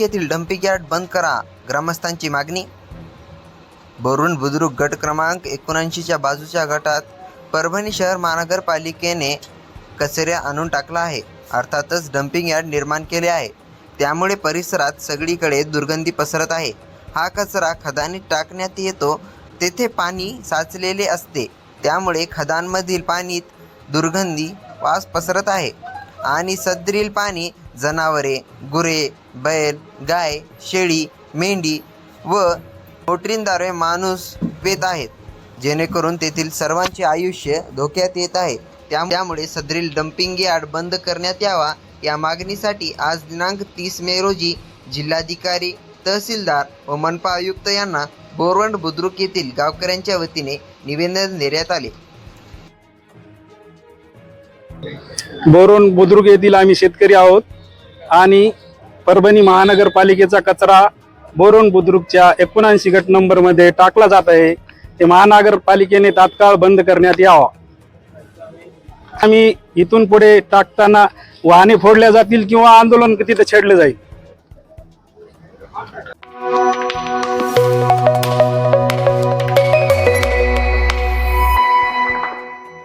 येथील dumping yard बंद करा. ग्रामस्थांची मागणी. बोरवंड बुद्रुक गट क्रमांक एकोणऐंशीच्या बाजूच्या गटात परभणी शहर महानगरपालिकेने कचऱ्या आणून टाकला आहे. अर्थातच डम्पिंग यार्ड निर्माण केले आहे. त्यामुळे परिसरात सगळीकडे दुर्गंधी पसरत आहे. हा कचरा खदानीत टाकण्यात येतो. तेथे पाणी साचलेले असते. त्यामुळे खदानमधील पाणीत दुर्गंधी वास पसरत आहे. आणि सदरील पाणी जनावरे गुरे बैल गाय शेळी मेंढी व मोटरींद्वारे माणूस पेत आहेत. जेणेकरून तेथील सर्वांचे आयुष्य धोक्यात येत आहे. त्या त्यामुळे सदरील डम्पिंग यार्ड बंद करण्यात यावा. या मागणीसाठी आज दिनांक तीस मे रोजी जिल्हाधिकारी तहसीलदार व मनपा आयुक्त यांना बोरवंड बुद्रुक येथील गावकऱ्यांच्या वतीने निवेदन देण्यात आले. बोरोन बुद्रुक येथील आम्ही शेतकरी आहोत. आणि परभणी महानगरपालिकेचा कचरा बोरोन बुद्रुकच्या एकोणऐंशी गट नंबरमध्ये टाकला जात आहे. ते महानगरपालिकेने तात्काळ बंद करण्यात यावा. आम्ही इथून पुढे टाकताना वाहने फोडल्या जातील किंवा आंदोलन तिथे छेडले जाईल.